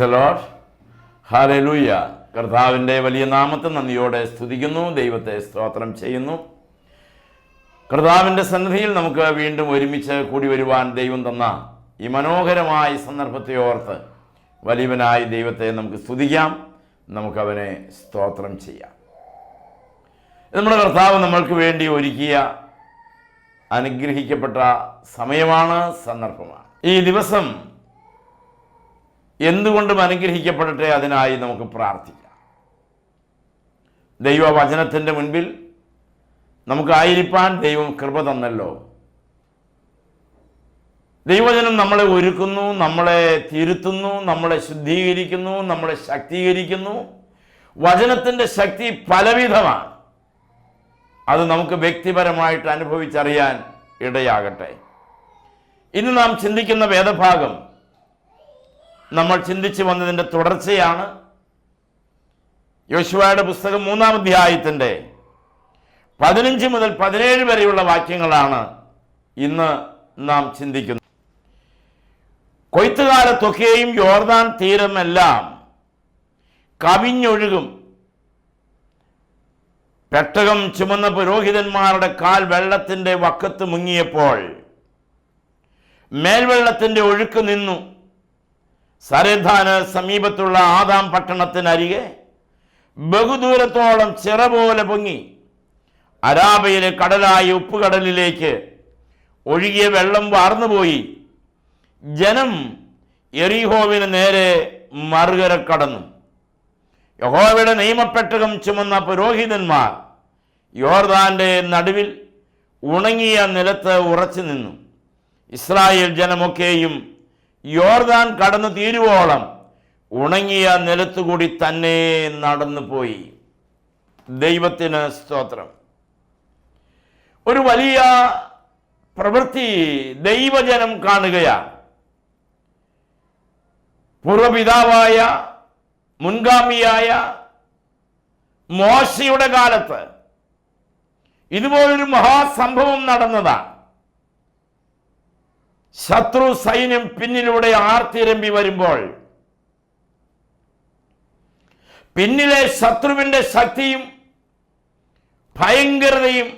Price load hallelujah കർത്താവിന്റെ വലിയ നാമത്തെ നന്ദിയോടെ സ്തുതിക്കുന്നു. ദൈവത്തെ സ്തോത്രം ചെയ്യുന്നു. കർത്താവിന്റെ സന്നിധിയിൽ നമുക്ക് വീണ്ടും ഒരുമിച്ച് കൂടി വരുവാൻ ദൈവം തന്ന ഈ മനോഹരമായ സന്ദർഭത്തെ ഓർത്ത് വലിയവനായ ദൈവത്തെ നമുക്ക് സ്തുതിക്കാം. നമുക്കവനെ സ്തോത്രം ചെയ്യാം. നമ്മുടെ കർത്താവ് നമ്മൾക്ക് വേണ്ടി ഒരുക്കിയ അനുഗ്രഹിക്കപ്പെട്ട സമയമാണ് സന്ദർഭമാണ്. ഈ ദിവസം എന്തുകൊണ്ടും അനുഗ്രഹിക്കപ്പെടട്ടെ അതിനായി നമുക്ക് പ്രാർത്ഥിക്കാം. ദൈവവചനത്തിന്റെ മുൻപിൽ നമുക്കായിരിക്കാൻ ദൈവം കൃപ തന്നല്ലോ. ദൈവജനം നമ്മളെ ഒരുക്കുന്നു നമ്മളെ തിരുത്തുന്നു നമ്മളെ ശുദ്ധീകരിക്കുന്നു നമ്മളെ ശക്തീകരിക്കുന്നു. വചനത്തിന്റെ ശക്തി പലവിധമാണ്. അത് നമുക്ക് വ്യക്തിപരമായിട്ട് അനുഭവിച്ചറിയാൻ ഇടയാകട്ടെ. ഇന്ന് നാം ചിന്തിക്കുന്ന വേദഭാഗം നമ്മൾ ചിന്തിച്ചു വന്നതിന്റെ തുടർച്ചയാണ് യോശുവയുടെ പുസ്തകം മൂന്നാം അധ്യായത്തിന്റെ പതിനഞ്ച് മുതൽ പതിനേഴ് വരെയുള്ള വാക്യങ്ങളാണ് ഇന്ന് നാം ചിന്തിക്കുന്നത്. കൊയ്ത്തുകാലത്തൊക്കെയും യോർദാൻ തീരമെല്ലാം കവിഞ്ഞൊഴുകും. പെട്ടകം ചുമന്ന പുരോഹിതന്മാരുടെ കാൽ വെള്ളത്തിന്റെ വക്കത്ത് മുങ്ങിയപ്പോൾ മേൽവെള്ളത്തിന്റെ ഒഴുക്ക് നിന്നു. സരധാന് സമീപത്തുള്ള ആദാം പട്ടണത്തിനരികെ ബഹുദൂരത്തോളം ചിറ പോലെ പൊങ്ങി അരാബയിലെ കടലായ ഉപ്പുകടലിലേക്ക് ഒഴുകിയ വെള്ളം വാർന്നുപോയി. ജനം എറിഹോവിന് നേരെ മറുകര കടന്നു. യഹോവയുടെ നിയമപ്പെട്ടകം ചുമന്ന പുരോഹിതന്മാർ യോർദാന്റെ നടുവിൽ ഉണങ്ങിയ നിലത്ത് ഉറച്ചു നിന്നു. ഇസ്രായേൽ ജനമൊക്കെയും യോർദാൻ കടന്നു തീരുവോളം ഉണങ്ങിയ നിലത്തുകൂടി തന്നെ നടന്നു പോയി. ദൈവത്തിന് സ്തോത്രം. ഒരു വലിയ പ്രവൃത്തി ദൈവജനം കാണുകയാണ് പൂർവപിതാവായ മുൻഗാമിയായ മോശയുടെ കാലത്ത് ഇതുപോലൊരു മഹാസംഭവം നടന്നതാണ് ശത്രു സൈന്യം പിന്നിലൂടെ ആർത്തിരമ്പി വരുമ്പോൾ പിന്നിലെ ശത്രുവിന്റെ ശക്തിയും ഭയങ്കരതയും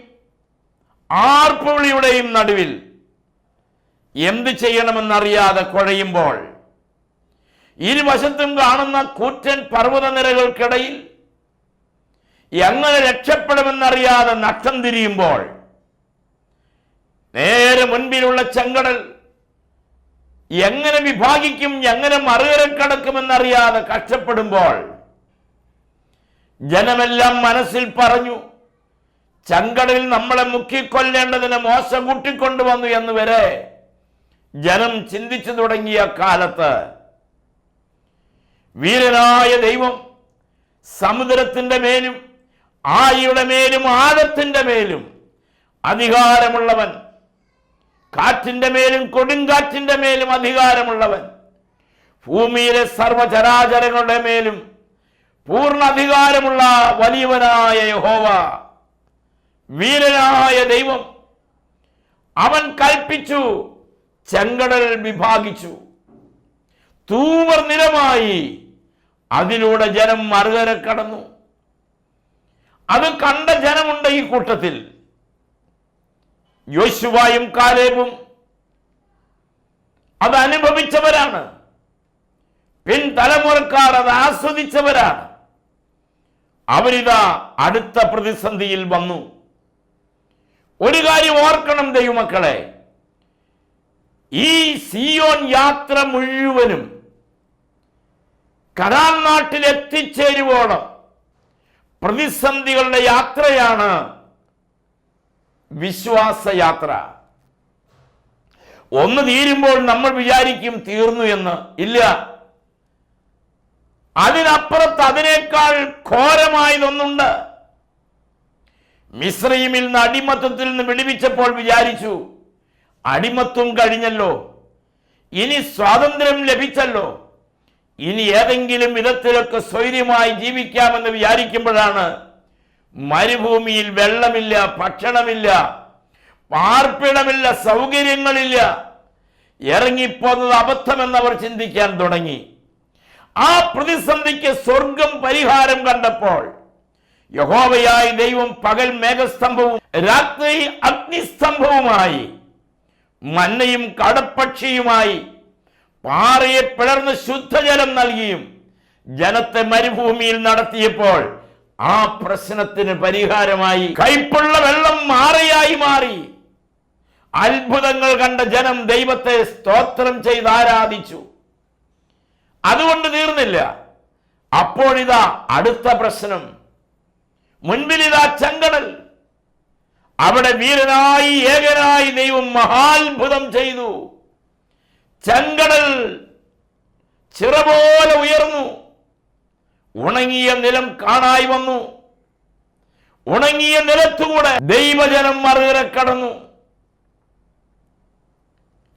ആർപ്പുവിളിയുടെയും നടുവിൽ എന്ത് ചെയ്യണമെന്നറിയാതെ കുഴയുമ്പോൾ ഇരുവശത്തും കാണുന്ന കൂറ്റൻ പർവതനിരകൾക്കിടയിൽ എങ്ങനെ രക്ഷപ്പെടുമെന്നറിയാതെ നഷ്ടം തിരിയുമ്പോൾ നേരെ മുൻപിലുള്ള ചെങ്കടൽ എങ്ങനെ വിഭാഗിക്കും എങ്ങനെ മറുകരക്കടക്കുമെന്നറിയാതെ കഷ്ടപ്പെടുമ്പോൾ ജനമെല്ലാം മനസ്സിൽ പറഞ്ഞു ചെങ്കടലിൽ നമ്മളെ മുക്കിക്കൊല്ലേണ്ടതിന് മോശം കൂട്ടിക്കൊണ്ടുവന്നു എന്ന് വരെ ജനം ചിന്തിച്ചു തുടങ്ങിയ കാലത്ത് വീരനായ ദൈവം സമുദ്രത്തിന്റെ മേലും ആയിയുടെ മേലും ആഴത്തിന്റെ മേലും അധികാരമുള്ളവൻ കാറ്റിന്റെ മേലും കൊടുങ്കാറ്റിന്റെ മേലും അധികാരമുള്ളവൻ. ഭൂമിയിലെ സർവചരാചരങ്ങളുടെ മേലും പൂർണ അധികാരമുള്ള വലിയവനായ യഹോവ വീരനായ ദൈവം അവൻ കൽപ്പിച്ചു ചെങ്കടൽ വിഭാഗിച്ചു. തൂവർ നിരമായി അതിലൂടെ ജനം മറുകര കടന്നു. അത് കണ്ട ജനമുണ്ട് ഈ കൂട്ടത്തിൽ. യോശുവായും കാലേബും അത് അനുഭവിച്ചവരാണ്. പിൻതലമുറക്കാർ അത് ആസ്വദിച്ചവരാണ്. അവരിതാ അടുത്ത പ്രതിസന്ധിയിൽ വന്നു. ഒരു കാര്യം ഓർക്കണം ദൈവമക്കളെ. ഈ സിയോൻ യാത്ര മുഴുവനും കരാൻ നാട്ടിൽ എത്തിച്ചേരുവോളം പ്രതിസന്ധികളുടെ യാത്രയാണ് വിശ്വാസയാത്ര. ഒന്ന് തീരുമ്പോൾ നമ്മൾ വിചാരിക്കും തീർന്നു എന്ന്. ഇല്ല. അതിനപ്പുറത്ത് അതിനേക്കാൾ ഘോരമായതൊന്നുണ്ട്. മിശ്രീമിൽ നിന്ന് അടിമത്തത്തിൽ നിന്ന് വിടുവിച്ചപ്പോൾ വിചാരിച്ചു അടിമത്വം കഴിഞ്ഞല്ലോ. ഇനി സ്വാതന്ത്ര്യം ലഭിച്ചല്ലോ. ഇനി ഏതെങ്കിലും വിധത്തിലൊക്കെ സ്വൈര്യമായി ജീവിക്കാമെന്ന് വിചാരിക്കുമ്പോഴാണ് മരുഭൂമിയിൽ വെള്ളമില്ല ഭക്ഷണമില്ല പാർപ്പിടമില്ല സൗകര്യങ്ങളില്ല. ഇറങ്ങിപ്പോന്നത് അബദ്ധമെന്നവർ ചിന്തിക്കാൻ തുടങ്ങി. ആ പ്രതിസന്ധിക്ക് സ്വർഗം പരിഹാരം കണ്ടപ്പോൾ യഹോവയായ ദൈവം പകൽ മേഘസ്തംഭവും രാത്രി അഗ്നിസ്തംഭവുമായി മന്നയും കടപ്പക്ഷിയുമായി പാറയെ പിളർന്ന് ശുദ്ധജലം നൽകിയും ജനത്തെ മരുഭൂമിയിൽ നടത്തിയപ്പോൾ ആ പ്രശ്നത്തിന് പരിഹാരമായി കൈപ്പുള്ള വെള്ളം മാറിയായി മാറി. അത്ഭുതങ്ങൾ കണ്ട ജനം ദൈവത്തെ സ്തോത്രം ചെയ്ത് ആരാധിച്ചു. അതുകൊണ്ട് തീർന്നില്ല. അപ്പോഴിതാ അടുത്ത പ്രശ്നം. മുൻപിലിതാ ചെങ്കടൽ. അവിടെ വീരനായി ഏകനായി ദൈവം മഹാത്ഭുതം ചെയ്തു. ചെങ്കടൽ ചിറ പോലെ ഉയർന്നു. ഉണങ്ങിയ നിലം കാണായി വന്നു. ഉണങ്ങിയ നിലത്തുകൂടെ ദൈവജനം മറുകരെ കടന്നു.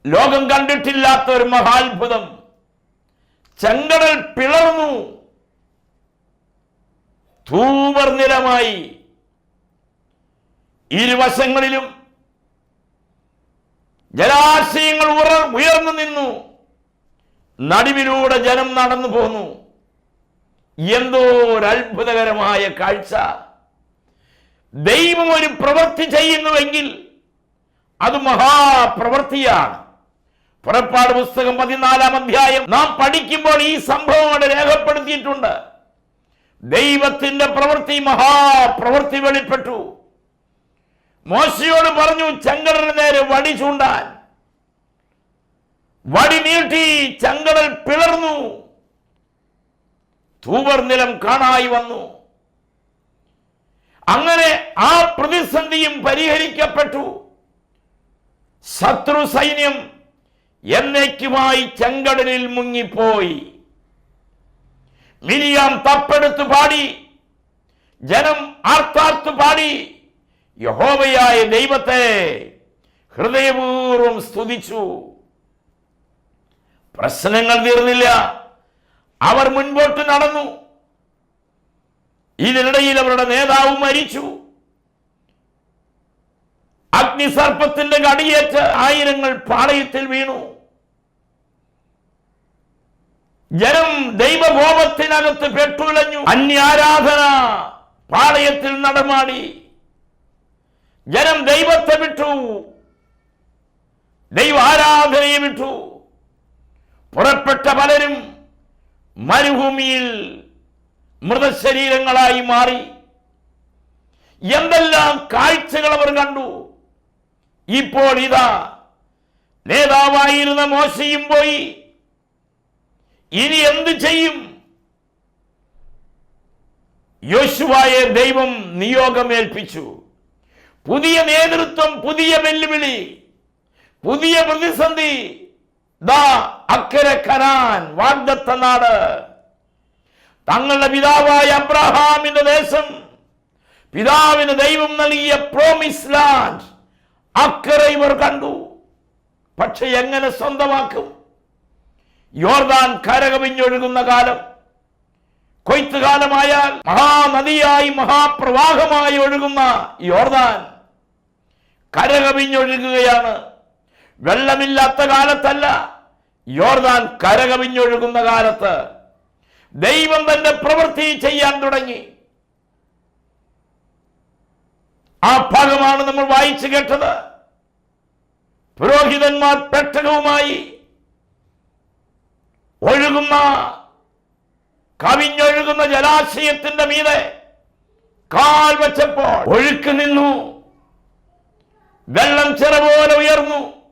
ലോകം കണ്ടിട്ടില്ലാത്ത ഒരു മഹാത്ഭുതം. ചെങ്കടൽ പിളർന്നു. തൂവർ നിലമായി. ഇരുവശങ്ങളിലും ജലാശയങ്ങൾ ഉയർന്നു നിന്നു. നടുവിലൂടെ ജനം നടന്നു പോന്നു. എന്തോ ഒരു അത്ഭുതകരമായ കാഴ്ച. ദൈവം ഒരു പ്രവൃത്തി ചെയ്യുന്നുവെങ്കിൽ അത് മഹാപ്രവൃത്തിയാണ്. പുറപ്പാട് പുസ്തകം പതിനാലാം അധ്യായം നാം പഠിക്കുമ്പോൾ ഈ സംഭവം അവിടെ രേഖപ്പെടുത്തിയിട്ടുണ്ട്. ദൈവത്തിന്റെ പ്രവൃത്തി മഹാപ്രവൃത്തി വെളിപ്പെട്ടു. മോശയോട് പറഞ്ഞു ചങ്കടന് നേരെ വടി ചൂണ്ടാൻ. വടി നീട്ടി ചങ്കടൽ പിളർന്നു. തൂവർ നിലം കാണായി വന്നു. അങ്ങനെ ആ പ്രതിസന്ധിയും പരിഹരിക്കപ്പെട്ടു. ശത്രു സൈന്യം എന്നേക്കുമായി ചെങ്കടലിൽ മുങ്ങിപ്പോയി. മിനിയാം തപ്പെടുത്തു പാടി. ജനം ആർത്താർത്തു പാടി. യഹോവയായ ദൈവത്തെ ഹൃദയപൂർവം സ്തുതിച്ചു. പ്രശ്നങ്ങൾ തീർന്നില്ല. അവർ മുൻപോട്ട് നടന്നു. ഇതിനിടയിൽ അവരുടെ നേതാവ് മരിച്ചു. അഗ്നിസർപ്പത്തിന്റെ കടിയേറ്റ് ആയിരങ്ങൾ പാളയത്തിൽ വീണു. ജനം ദൈവകോപത്തിനകത്ത് പെട്ടുലഞ്ഞു. അന്യാരാധന പാളയത്തിൽ നടമാടി. ജനം ദൈവത്തെ വിട്ടു. ദൈവാരാധനയെ വിട്ടു. പുറപ്പെട്ട പലരും മരുഭൂമിയിൽ മൃതശരീരങ്ങളായി മാറി എന്തെല്ലാം കാഴ്ചകൾ അവർ കണ്ടു? ഇപ്പോൾ ഇതാ നേതാവായിരുന്ന മോശയും പോയി. ഇനി എന്ത് ചെയ്യും? യോശുവായെ ദൈവം നിയോഗമേൽപ്പിച്ചു. പുതിയ നേതൃത്വം പുതിയ വെല്ലുവിളി പുതിയ പ്രതിസന്ധി. ദാ അക്കരെ ഖനാൻ വാഗ്ദത്ത നാട്. തങ്ങളുടെ പിതാവായ അബ്രഹാമിന്റെ ദേശം പിതാവിന് ദൈവം നൽകിയ പ്രോമിസ് ലാൻഡ് അക്കരെ ഇവർ കണ്ടു. പക്ഷെ എങ്ങനെ സ്വന്തമാക്കും? യോർദാൻ കരകവിഞ്ഞൊഴുകുന്ന കാലം. കൊയ്ത്ത് കാലമായാൽ മഹാനദിയായി മഹാപ്രവാഹമായി ഒഴുകുന്ന യോർദാൻ കരകവിഞ്ഞൊഴുകുകയാണ്. വെള്ളമില്ലാത്ത കാലത്തല്ല യോർദാൻ കരകവിഞ്ഞൊഴുകുന്ന കാലത്ത് ദൈവം തന്റെ പ്രവൃത്തി ചെയ്യാൻ തുടങ്ങി. ആ ഭാഗമാണ് നമ്മൾ വായിച്ചു കേട്ടത്. പുരോഹിതന്മാർ പെട്ടകവുമായി ഒഴുകുന്ന കവിഞ്ഞൊഴുകുന്ന ജലാശയത്തിന്റെ മീതെ കാൽ വെച്ചപ്പോൾ ഒഴുക്ക് നിന്നു. വെള്ളം ചിറ പോലെ ഉയർന്നു.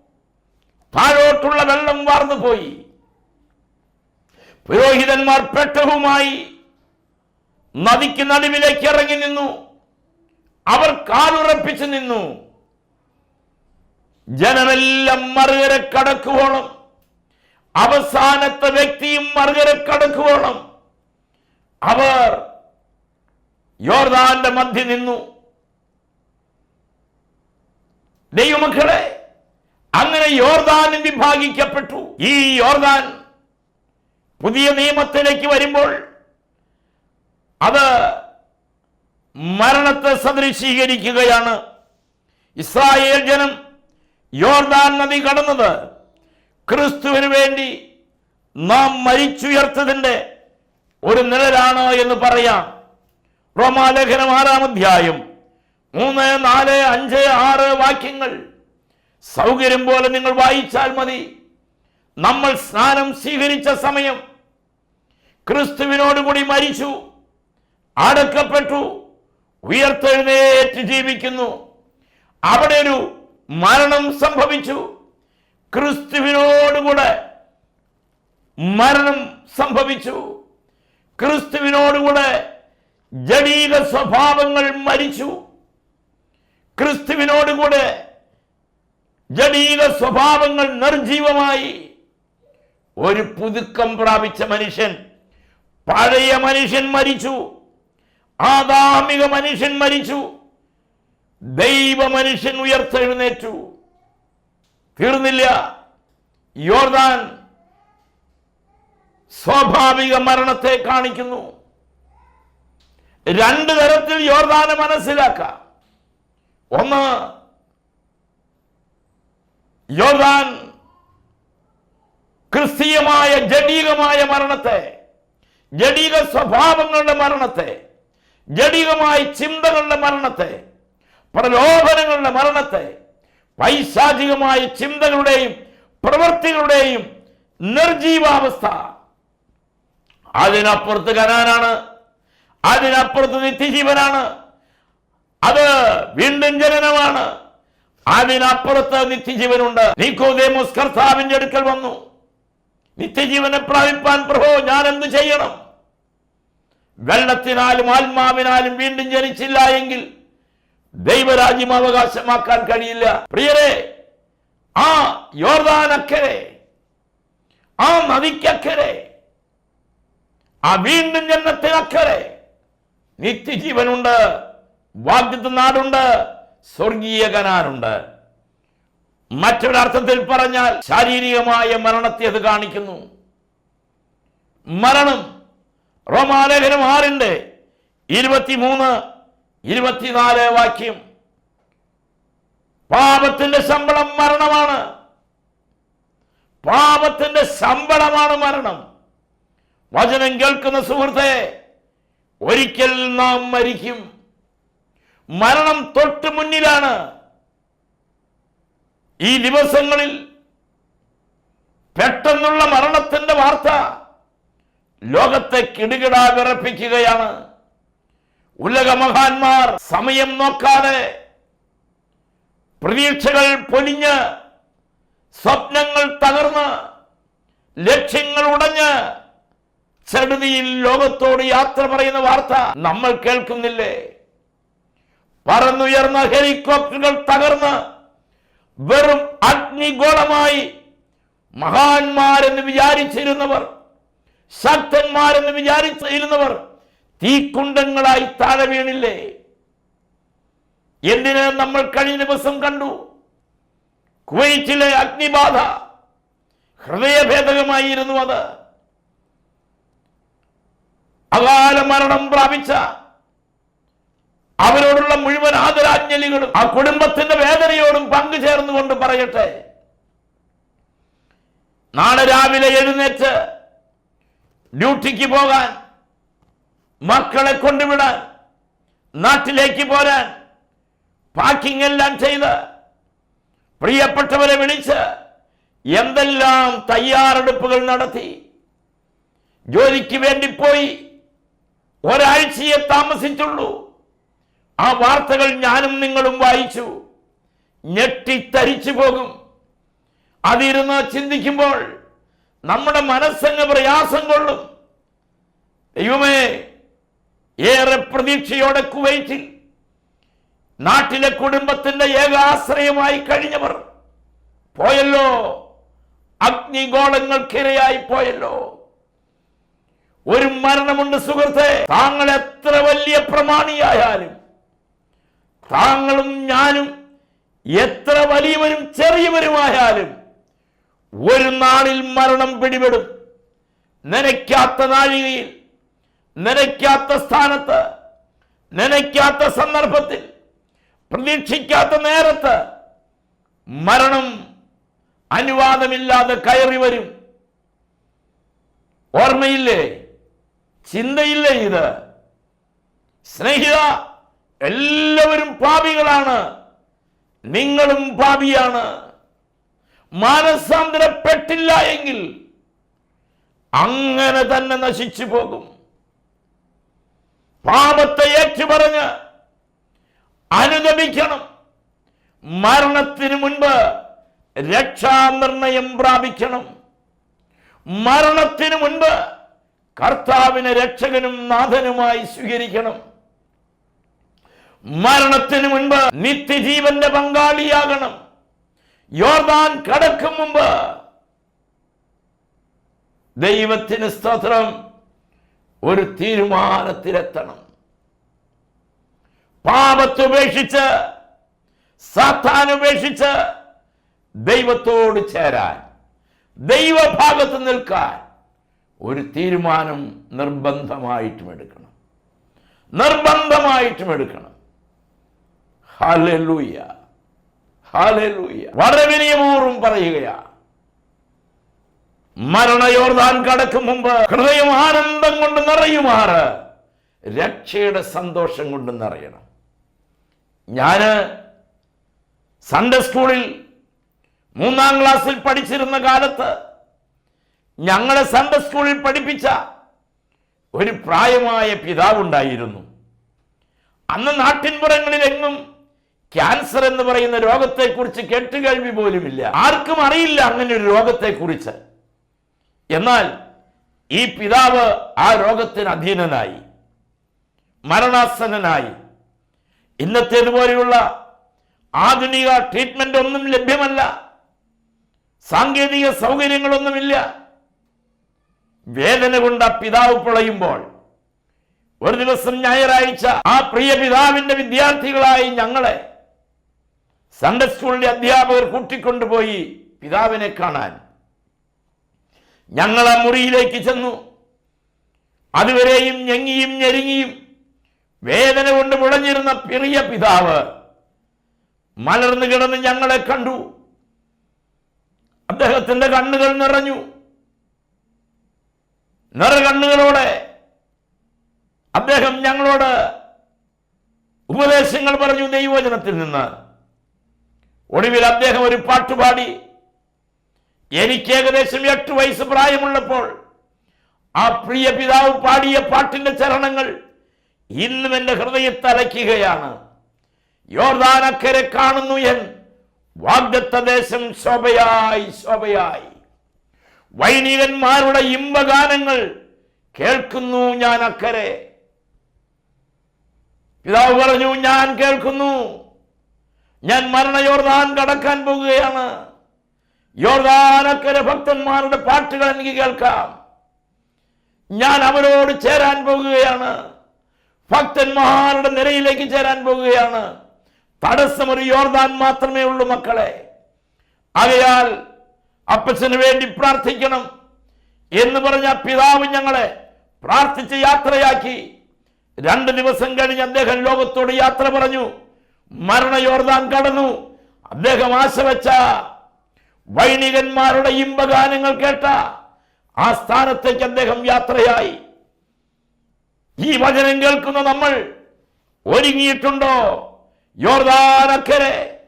താഴോട്ടുള്ള വെള്ളം വാർന്നു പോയി. പുരോഹിതന്മാർ പെട്ടവുമായി നദിക്ക് നടുവിലേക്ക് ഇറങ്ങി നിന്നു. അവർ കാലുറപ്പിച്ചു നിന്നു. ജനമെല്ലാം മറുകര കടക്കുവോളം. അവസാനത്തെ വ്യക്തിയും മറുകര കടക്കുവോളം. അവർ യോർദാന്റെ മധ്യ നിന്നു. ദൈവമക്കളെ അങ്ങനെ യോർദാൻ വിഭാഗിക്കപ്പെട്ടു. ഈ യോർദാൻ പുതിയ നിയമത്തിലേക്ക് വരുമ്പോൾ അത് മരണത്തെ സദൃശീകരിക്കുകയാണ്. ഇസ്രായേൽ ജനം യോർദാൻ നദി കടന്നത് ക്രിസ്തുവിന് വേണ്ടി നാം മരിച്ചുയർത്തതിന്റെ ഒരു നിഴലാണ് എന്ന് പറയാം. റോമാലേഖനം ആറാം അധ്യായം മൂന്ന് നാല് അഞ്ച് ആറ് വാക്യങ്ങൾ സൗകര്യം പോലെ നിങ്ങൾ വായിച്ചാൽ മതി. നമ്മൾ സ്നാനം സ്വീകരിച്ച സമയം ക്രിസ്തുവിനോടുകൂടി മരിച്ചു അടക്കപ്പെട്ടു ഉയർത്തെഴുന്നേറ്റ് ജീവിക്കുന്നു. അവിടെ ഒരു മരണം സംഭവിച്ചു. ക്രിസ്തുവിനോടുകൂടെ മരണം സംഭവിച്ചു. ക്രിസ്തുവിനോടുകൂടെ ജടീക സ്വഭാവങ്ങൾ മരിച്ചു. ക്രിസ്തുവിനോടുകൂടെ ജഡീക സ്വഭാവങ്ങൾ നിർജീവമായി ഒരു പുതുക്കം പ്രാപിച്ച മനുഷ്യൻ പഴയ മനുഷ്യൻ മരിച്ചു ആദാമിക മനുഷ്യൻ മരിച്ചു ദൈവ മനുഷ്യൻ ഉയർത്തെഴുന്നേറ്റു. തീർന്നില്ല. യോർദാൻ സ്വാഭാവിക മരണത്തെ കാണിക്കുന്നു. രണ്ട് തരത്തിൽ യോർദാനെ മനസ്സിലാക്കാം. ഒന്ന് യോർദാൻ ക്രിസ്തീയമായ ജഡീകമായ മരണത്തെ ജഡീക സ്വഭാവങ്ങളുടെ മരണത്തെ ജഡീകമായ ചിന്തകളുടെ മരണത്തെ പ്രലോഭനങ്ങളുടെ മരണത്തെ പൈശാചികമായ ചിന്തകളുടെയും പ്രവൃത്തികളുടെയും നിർജീവാവസ്ഥ. അതിനപ്പുറത്ത് കനാനാണ്. അതിനപ്പുറത്ത് നിത്യജീവനാണ്. അത് വീണ്ടും ജനനമാണ്. അതിനപ്പുറത്ത് നിത്യജീവനുണ്ട്. നീക്കോദേമോസ് കർത്താവിന്റെ അടുക്കൽ വന്നു. നിത്യജീവനെ പ്രാപിപ്പാൻ പ്രഭോ ഞാൻ എന്ത് ചെയ്യണം? വെള്ളത്തിനാലും ആത്മാവിനാലും വീണ്ടും ജനിച്ചില്ല എങ്കിൽ ദൈവരാജ്യം അവകാശമാക്കാൻ കഴിയില്ല. പ്രിയരെ ആ യോർദാനക്കരെ ആ നദിക്കക്കരെ ആ വീണ്ടും ജന്മത്തിനക്കരെ നിത്യജീവനുണ്ട് വാഗ്ദത്ത നാടുണ്ട് സ്വർഗീയ കനാനുണ്ട് മറ്റൊരർത്ഥത്തിൽ പറഞ്ഞാൽ ശാരീരികമായ മരണത്തെ അത് കാണിക്കുന്നു. മരണം റോമാലേഖനം ആറിന്റെ ഇരുപത്തിമൂന്ന് ഇരുപത്തിനാല് വാക്യം. പാപത്തിന്റെ ശമ്പളം മരണമാണ്. പാപത്തിന്റെ ശമ്പളമാണ് മരണം. വചനം കേൾക്കുന്ന സുഹൃത്തെ ഒരിക്കൽ നാം മരിക്കും. മരണം തൊട്ട് മുന്നിലാണ്. ഈ ദിവസങ്ങളിൽ പെട്ടെന്നുള്ള മരണത്തിന്റെ വാർത്ത ലോകത്തെ കിടുകിടാ വിറപ്പിക്കുകയാണ് ഉലക മഹാന്മാർ സമയം നോക്കാതെ പ്രതീക്ഷകൾ പൊലിഞ്ഞ് സ്വപ്നങ്ങൾ തകർന്ന് ലക്ഷ്യങ്ങൾ ഉടഞ്ഞ് ചെടുതിയിൽ ലോകത്തോട് യാത്ര പറയുന്ന വാർത്ത നമ്മൾ കേൾക്കുന്നില്ലേ? പറന്നുയർന്ന ഹെലികോപ്റ്ററുകൾ തകർന്ന് വെറും അഗ്നിഗോളമായി മഹാന്മാരെന്ന് വിചാരിച്ചിരുന്നവർ ശക്തന്മാരെന്ന് വിചാരിച്ചിരുന്നവർ തീക്കുണ്ടങ്ങളായി താഴെ വീണില്ലേ? എന്തിന് നമ്മൾ കഴിഞ്ഞ ദിവസം കണ്ടു? കുവൈറ്റിലെ അഗ്നിബാധ ഹൃദയഭേദകമായിരുന്നു അത്. അകാല മരണം പ്രാപിച്ച അവരോടുള്ള മുഴുവൻ ആദരാഞ്ജലികളും ആ കുടുംബത്തിന്റെ വേദനയോടും പങ്കുചേർന്നുകൊണ്ട് പറയട്ടെ. നാളെ രാവിലെ എഴുന്നേറ്റ് ഡ്യൂട്ടിക്ക് പോകാൻ മക്കളെ കൊണ്ടുവിടാൻ നാട്ടിലേക്ക് പോരാൻ പാക്കിംഗ് എല്ലാം ചെയ്ത് പ്രിയപ്പെട്ടവരെ വിളിച്ച് എന്തെല്ലാം തയ്യാറെടുപ്പുകൾ നടത്തി ജോലിക്ക് വേണ്ടി പോയി ഒരാഴ്ചയെ താമസിച്ചുള്ളൂ. ആ വാർത്തകൾ ഞാനും നിങ്ങളും വായിച്ചു. ഞെട്ടിത്തരിച്ചു പോകും അതിരുന്ന് ചിന്തിക്കുമ്പോൾ നമ്മുടെ മനസ്സങ്ങ് പ്രയാസം കൊള്ളും. ദൈവമേ ഏറെ പ്രതീക്ഷയോടെ കുവൈറ്റിൽ നാട്ടിലെ കുടുംബത്തിന്റെ ഏകാശ്രയമായി കഴിഞ്ഞവർ പോയല്ലോ. അഗ്നിഗോളങ്ങൾക്കിരയായി പോയല്ലോ. ഒരു മരണമുണ്ട് സുഹൃത്തെ. താങ്കൾ എത്ര വലിയ പ്രമാണിയായാലും താങ്കളും ഞാനും എത്ര വലിയവരും ചെറിയവരുമായാലും ഒരു നാളിൽ മരണം പിടിപെടും. നനയ്ക്കാത്ത നാഴികയിൽ നനയ്ക്കാത്ത സ്ഥാനത്ത് നനയ്ക്കാത്ത സന്ദർഭത്തിൽ പ്രതീക്ഷിക്കാത്ത നേരത്ത് മരണം അനുവാദമില്ലാതെ കയറി വരും. ഓർമ്മയില്ലേ? ചിന്തയില്ലേ ഇത്? സ്നേഹിത എല്ലാവരും പാപികളാണ്. നിങ്ങളും പാപിയാണ്. മാനസാന്തരപ്പെട്ടില്ല എങ്കിൽ അങ്ങനെ തന്നെ നശിച്ചു പോകും. പാപത്തെ ഏറ്റുപറഞ്ഞ് അനുഗമിക്കണം. മരണത്തിന് മുൻപ് രക്ഷാനിർണയം പ്രാപിക്കണം. മരണത്തിന് മുൻപ് കർത്താവിനെ രക്ഷകനും നാഥനുമായി സ്വീകരിക്കണം. മരണത്തിന് മുൻപ് നിത്യജീവന്റെ പങ്കാളിയാകണം. യോർദാൻ കടക്കും മുമ്പ് ദൈവത്തിന് സ്തോത്രം ഒരു തീരുമാനത്തിലെത്തണം. പാപത്തുപേക്ഷിച്ച് സാത്താനുപേക്ഷിച്ച് ദൈവത്തോട് ചേരാൻ ദൈവഭാഗത്ത് നിൽക്കാൻ ഒരു തീരുമാനം നിർബന്ധമായിട്ടും എടുക്കണം. നിർബന്ധമായിട്ടും എടുക്കണം. ഹാലൂയ ഹാലൂയ വളരെ വിനയപൂർവം പറയുകയാ. മരണയോർദാൻ കടക്കും മുമ്പ് ഹൃദയം ആനന്ദം കൊണ്ട് നിറയുമാറ്. രക്ഷയുടെ സന്തോഷം കൊണ്ട് നിറയണം. ഞാൻ സൺഡേ സ്കൂളിൽ മൂന്നാം ക്ലാസ്സിൽ പഠിച്ചിരുന്ന കാലത്ത് ഞങ്ങളെ സൺഡേ സ്കൂളിൽ പഠിപ്പിച്ച ഒരു പ്രായമായ പിതാവുണ്ടായിരുന്നു. അന്ന് നാട്ടിൻപുറങ്ങളിലെങ്ങും ക്യാൻസർ എന്ന് പറയുന്ന രോഗത്തെക്കുറിച്ച് കേട്ടുകേൾവി പോലുമില്ല. ആർക്കും അറിയില്ല അങ്ങനെ ഒരു രോഗത്തെക്കുറിച്ച്. എന്നാൽ ഈ പിതാവ് ആ രോഗത്തിന് അധീനനായി മരണാസന്നനായി. ഇന്നത്തേതുപോലെയുള്ള ആധുനിക ട്രീറ്റ്മെന്റ് ഒന്നും ലഭ്യമല്ല. സാങ്കേതിക സൗകര്യങ്ങളൊന്നുമില്ല. വേദന കൊണ്ട് ആ പിതാവ് പിളയുമ്പോൾ ഒരു ദിവസം ഞായറാഴ്ച ആ പ്രിയ പിതാവിന്റെ വിദ്യാർത്ഥികളായി ഞങ്ങളെ സൺഡേ സ്കൂളിലെ അധ്യാപകർ കൂട്ടിക്കൊണ്ടുപോയി പിതാവിനെ കാണാൻ. ഞങ്ങൾ ആ മുറിയിലേക്ക് ചെന്നു. അതുവരെയും ഞെങ്ങിയും ഞെരുങ്ങിയും വേദന കൊണ്ട് മുളഞ്ഞിരുന്ന പ്രിയ പിതാവ് മലർന്നു കിടന്ന് ഞങ്ങളെ കണ്ടു. അദ്ദേഹത്തിന്റെ കണ്ണുകൾ നിറഞ്ഞു. നിറകണ്ണുകളോടെ അദ്ദേഹം ഞങ്ങളോട് ഉപദേശങ്ങൾ പറഞ്ഞു ദൈവവചനത്തിൽ നിന്ന്. ഒടുവിൽ അദ്ദേഹം ഒരു പാട്ടുപാടി എനിക്ക് ഏകദേശം എട്ട് വയസ്സ് പ്രായമുള്ളപ്പോൾ ആ പ്രിയ പിതാവ് പാടിയ പാട്ടിന്റെ ചരണങ്ങൾ ഇന്നും എന്റെ ഹൃദയത്തെ അലയ്ക്കുകയാണ് യോർദാനക്കരെ കാണുന്നു എൻ വാഗ്ദത്ത ദേശം ശോഭയായി ശോഭയായി. വൈനികന്മാരുടെ ഇമ്പഗാനങ്ങൾ കേൾക്കുന്നു ഞാൻ അക്കരെ. പിതാവ് പറഞ്ഞു ഞാൻ കേൾക്കുന്നു. ഞാൻ മരണ യോർദാൻ കടക്കാൻ പോകുകയാണ് യോർദാനക്കര ഭക്തന്മാരുടെ പാട്ടുകൾ എനിക്ക് കേൾക്കാം. ഞാൻ അവരോട് ചേരാൻ പോകുകയാണ് ഭക്തന്മാരുടെ നിരയിലേക്ക് ചേരാൻ പോകുകയാണ് തടസ്സം ഒരു യോർദാൻ മാത്രമേ ഉള്ളൂ മക്കളെ. ആകയാൽ അപ്പച്ചന് വേണ്ടി പ്രാർത്ഥിക്കണം എന്ന് പറഞ്ഞ പിതാവ് ഞങ്ങളെ പ്രാർത്ഥിച്ച് യാത്രയാക്കി. രണ്ട് ദിവസം കഴിഞ്ഞ് അദ്ദേഹം ലോകത്തോട് യാത്ര പറഞ്ഞു. മരണ യോർദാൻ കടന്നു. അദ്ദേഹം ആശവച്ച വൈണികന്മാരുടെ ഇമ്പഗാനങ്ങൾ കേട്ട ആ സ്ഥാനത്തേക്ക് അദ്ദേഹം യാത്രയായി. ഈ വചനം കേൾക്കുന്ന നമ്മൾ ഒരുങ്ങിയിട്ടുണ്ടോ? യോർദാനക്കരെ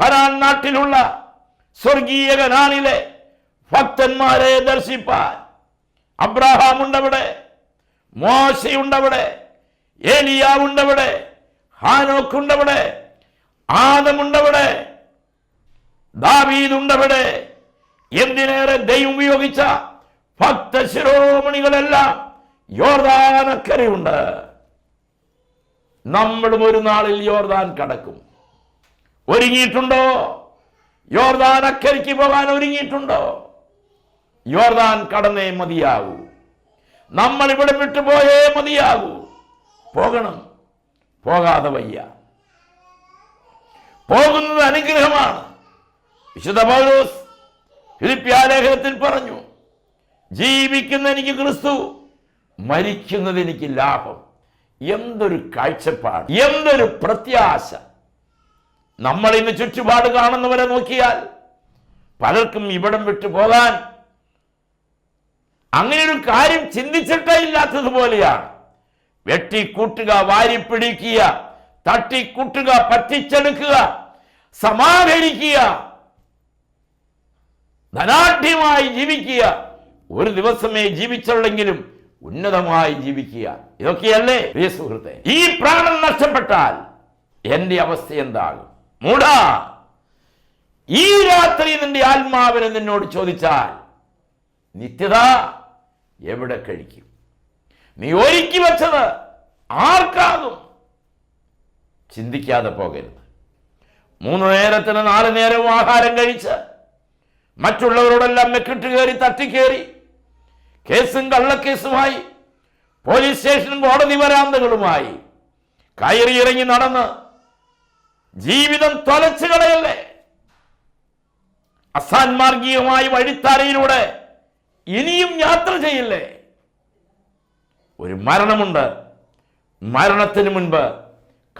കരാൻ നാട്ടിലുള്ള സ്വർഗീയ കനാലിലെ ഭക്തന്മാരെ ദർശിപ്പാൻ. അബ്രഹാം ഉണ്ടവിടെ മോശയുണ്ടവിടെ ഏലിയാവുണ്ടവിടെ ഹാനോക്കുണ്ടവിടെ ആദമുണ്ടവിടെ ദാവീദുണ്ടവിടെ. എന്തിനേറെ ദൈവം ഉപയോഗിച്ച ഭക്ത ശിരോമണികളെല്ലാം യോർദാനക്കരയുണ്ട്. നമ്മളും ഒരു നാളിൽ യോർദാൻ കടക്കും. ഒരുങ്ങിയിട്ടുണ്ടോ? യോർദാനക്കരയ്ക്ക് പോകാൻ ഒരുങ്ങിയിട്ടുണ്ടോ? യോർദാൻ കടന്നേ മതിയാകൂ. നമ്മൾ ഇവിടെ വിട്ടുപോയേ മതിയാകൂ. പോകണം. പോകാതെ വയ്യ. പോകുന്നത് അനുഗ്രഹമാണ്. വിശുദ്ധ പൗലോസ് ഫിലിപ്പ്യാലേഖനത്തിൽ പറഞ്ഞു ജീവിക്കുന്ന എനിക്ക് ക്രിസ്തു മരിക്കുന്നത് എനിക്ക് ലാഭം. എന്തൊരു കാഴ്ചപ്പാട് എന്തൊരു പ്രത്യാശ. നമ്മൾ ഇന്ന് ചുറ്റുപാട് കാണുന്നവരെ നോക്കിയാൽ പലർക്കും ഇവിടം വിട്ടു പോകാൻ അങ്ങനെ ഒരു കാര്യം ചിന്തിച്ചിട്ടേ ഇല്ലാത്തതുപോലെയാണ്. വെട്ടിക്കൂട്ടുക വാരിപ്പിടിക്കുക തട്ടിക്കൂട്ടുക പറ്റിച്ചെടുക്കുക സമാഹരിക്കുക ധനാഢ്യമായി ജീവിക്കുക. ഒരു ദിവസമേ ജീവിച്ചുള്ളെങ്കിലും ഉന്നതമായി ജീവിക്കുക. ഇതൊക്കെയല്ലേ? പ്രിയ സുഹൃത്തെ ഈ പ്രാണൻ നഷ്ടപ്പെട്ടാൽ എന്റെ അവസ്ഥ എന്താകും മൂടാ. ഈ രാത്രി നിന്റെ ആത്മാവിനെ നിന്നോട് ചോദിച്ചാൽ നിത്യത എവിടെ കഴിക്കും? നീ ഒരുക്കി വെച്ചത് ആർക്കാകും? ചിന്തിക്കാതെ പോകരുത്. മൂന്ന് നേരത്തിന് നാല് നേരവും ആഹാരം കഴിച്ച് മറ്റുള്ളവരോടെല്ലാം മെക്കിട്ട് കയറി തട്ടിക്കേറി കേസും കള്ളക്കേസുമായി പോലീസ് സ്റ്റേഷനും കോടതി വരാന്തകളുമായി കയറി ഇറങ്ങി നടന്ന് ജീവിതം തൊലച്ചു കളയല്ലേ? അസാൻമാർഗീയമായ വഴിത്താരയിലൂടെ ഇനിയും യാത്ര ചെയ്യില്ലേ? ഒരു മരണമുണ്ട്. മരണത്തിന് മുൻപ്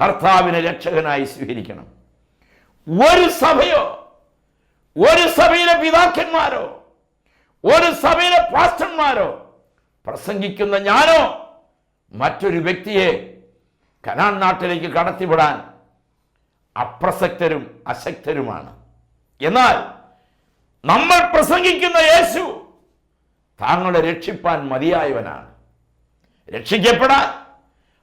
കർത്താവിനെ രക്ഷകനായി സ്വീകരിക്കണം. ഒരു സഭയോ ഒരു സഭയിലെ പിതാക്കന്മാരോ ഒരു സഭയിലെ പാസ്റ്റന്മാരോ പ്രസംഗിക്കുന്ന ഞാനോ മറ്റൊരു വ്യക്തിയെ കനാൻ നാട്ടിലേക്ക് കടത്തിവിടാൻ അപ്രസക്തരും അശക്തരുമാണ്. എന്നാൽ നമ്മൾ പ്രസംഗിക്കുന്ന യേശു താങ്കളെ രക്ഷിപ്പാൻ മതിയായവനാണ്. രക്ഷിക്കപ്പെടാൻ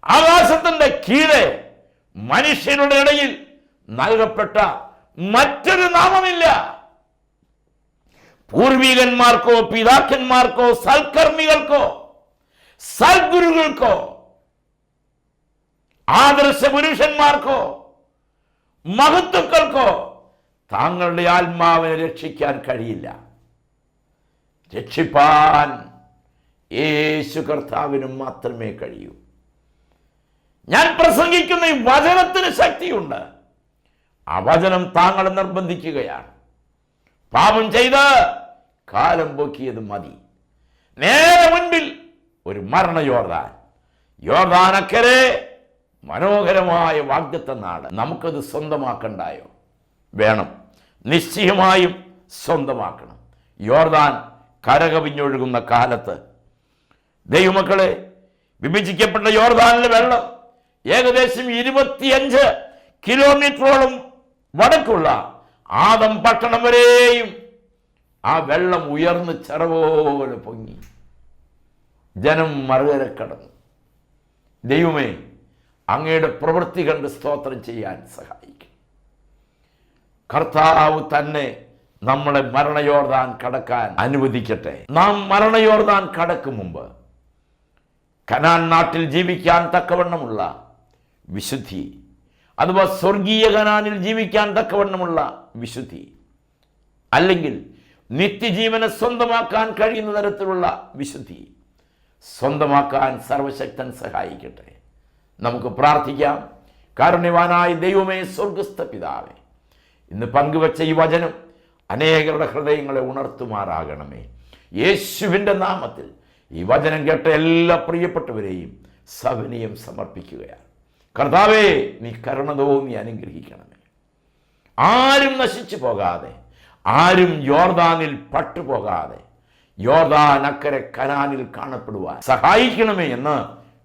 ആകാശത്തിന്റെ കീഴെ മനുഷ്യരുടെ ഇടയിൽ നൽകപ്പെട്ട മറ്റൊരു നാമമില്ല. പൂർവികന്മാർക്കോ പിതാക്കന്മാർക്കോ സൽക്കർമ്മികൾക്കോ സൽഗുരുക്കൾക്കോ ആദർശ പുരുഷന്മാർക്കോ മഹത്വക്കൾക്കോ താങ്കളുടെ ആത്മാവിനെ രക്ഷിക്കാൻ കഴിയില്ല. രക്ഷിപ്പാൻ യേശു കർത്താവിനും മാത്രമേ കഴിയൂ. ഞാൻ പ്രസംഗിക്കുന്ന ഈ വചനത്തിന് ശക്തിയുണ്ട്. ആ വചനം താങ്കളെ നിർബന്ധിക്കുകയാണ്. പാപം ചെയ്ത് കാലം പോക്കിയത് മതി. നേരെ മുൻപിൽ ഒരു മരണ യോർദാൻ. യോർദാനക്കരെ മനോഹരമായ വാഗ്ദത്ത നാട്. നമുക്കത് സ്വന്തമാക്കണ്ടായോ? വേണം. നിശ്ചയമായും സ്വന്തമാക്കണം. യോർദാൻ കരകവിഞ്ഞൊഴുകുന്ന കാലത്ത് ദൈവമക്കളെ വിഭജിക്കപ്പെട്ട യോർദാനിലെ വെള്ളം ഏകദേശം ഇരുപത്തിയഞ്ച് കിലോമീറ്ററോളം വടക്കുള്ള ആദം പട്ടണം വരെയും ആ വെള്ളം ഉയർന്ന് ചെറവോലെ പൊങ്ങി. ജനം മറുകര കടന്നു. ദൈവമേ അങ്ങയുടെ പ്രവൃത്തി കണ്ട് സ്തോത്രം ചെയ്യാൻ സഹായിക്കും. കർത്താവ് തന്നെ നമ്മളെ മരണയോർദാൻ കടക്കാൻ അനുവദിക്കട്ടെ. നാം മരണയോർദാൻ കടക്കും മുമ്പ് കനാൻ നാട്ടിൽ ജീവിക്കാൻ തക്കവണ്ണമുള്ള വിശുദ്ധി. അഥവാ സ്വർഗീയ കനാനിൽ ജീവിക്കാൻ തക്കവണ്ണമുള്ള വിശുദ്ധി. അല്ലെങ്കിൽ നിത്യജീവനെ സ്വന്തമാക്കാൻ കഴിയുന്ന തരത്തിലുള്ള വിശുദ്ധി. സ്വന്തമാക്കാൻ സർവശക്തൻ സഹായിക്കട്ടെ. നമുക്ക് പ്രാർത്ഥിക്കാം. കാരുണ്യവാനായ ദൈവമേ സ്വർഗസ്ഥ പിതാവേ ഇന്ന് പങ്കുവച്ച ഈ വചനം അനേകരുടെ ഹൃദയങ്ങളെ ഉണർത്തുമാറാകണമേ. യേശുവിന്റെ നാമത്തിൽ ഈ വചനം കേട്ട എല്ലാ പ്രിയപ്പെട്ടവരെയും സവിനയം സമർപ്പിക്കുകയാണ്. കർത്താവേ നീ കരുണ തോന്നി അനുഗ്രഹിക്കണമേ. ആരും നശിച്ചു പോകാതെ ആരും യോർദാനിൽ പട്ടുപോകാതെ യോർദാൻ അക്കരെ കനാനിൽ കാണപ്പെടുവാൻ സഹായിക്കണമേ എന്ന്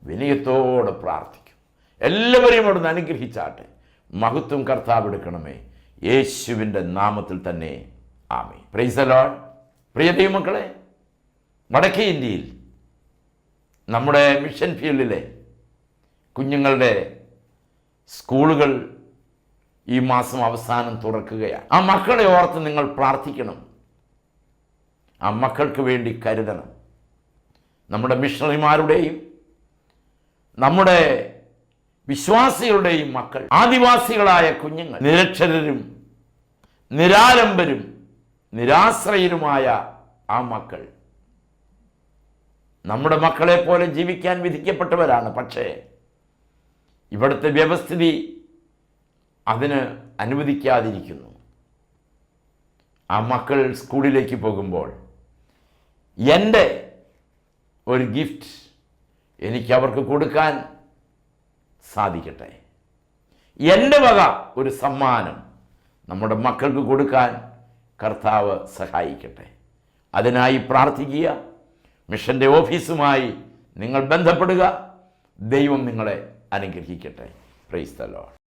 വിനയത്തോടെ പ്രാർത്ഥിക്കും. എല്ലാവരെയും അവിടുന്ന് അനുഗ്രഹിച്ചാട്ടെ. മഹത്വം കർത്താവ് എടുക്കണമേ. യേശുവിന്റെ നാമത്തിൽ തന്നെ ആമേ പ്രൈസലോൺ പ്രിയ ദൈവമക്കളെ വടക്കേ ഇന്ത്യയിൽ നമ്മുടെ മിഷൻ ഫീൽഡിലെ കുഞ്ഞുങ്ങളുടെ സ്കൂളുകൾ ഈ മാസം അവസാനം തുറക്കുകയാണ്. ആ മക്കളെ ഓർത്ത് നിങ്ങൾ പ്രാർത്ഥിക്കണം. ആ മക്കൾക്ക് വേണ്ടി കരുതണം. നമ്മുടെ മിഷണറിമാരുടെയും നമ്മുടെ വിശ്വാസികളുടെയും മക്കൾ ആദിവാസികളായ കുഞ്ഞുങ്ങൾ നിരക്ഷരരും നിരാലംബരും നിരാശ്രയരുമായ ആ മക്കൾ നമ്മുടെ മക്കളെ പോലെ ജീവിക്കാൻ വിധിക്കപ്പെട്ടവരാണ്. പക്ഷേ ഇവിടുത്തെ വ്യവസ്ഥിതി അതിന് അനുവദിക്കാതിരിക്കുന്നു. ആ മക്കൾ സ്കൂളിലേക്ക് പോകുമ്പോൾ എന്റെ ഒരു ഗിഫ്റ്റ് എനിക്ക് അവർക്ക് കൊടുക്കാൻ സാധിക്കട്ടെ. എന്റെ വക ഒരു സമ്മാനം നമ്മുടെ മക്കൾക്ക് കൊടുക്കാൻ കർത്താവ് സഹായിക്കട്ടെ. അതിനായി പ്രാർത്ഥിക്കുക. മിഷന്റെ ഓഫീസുമായി നിങ്ങൾ ബന്ധപ്പെടുക. ദൈവം നിങ്ങളെ അനുഗ്രഹിക്കട്ടെ. Praise Lord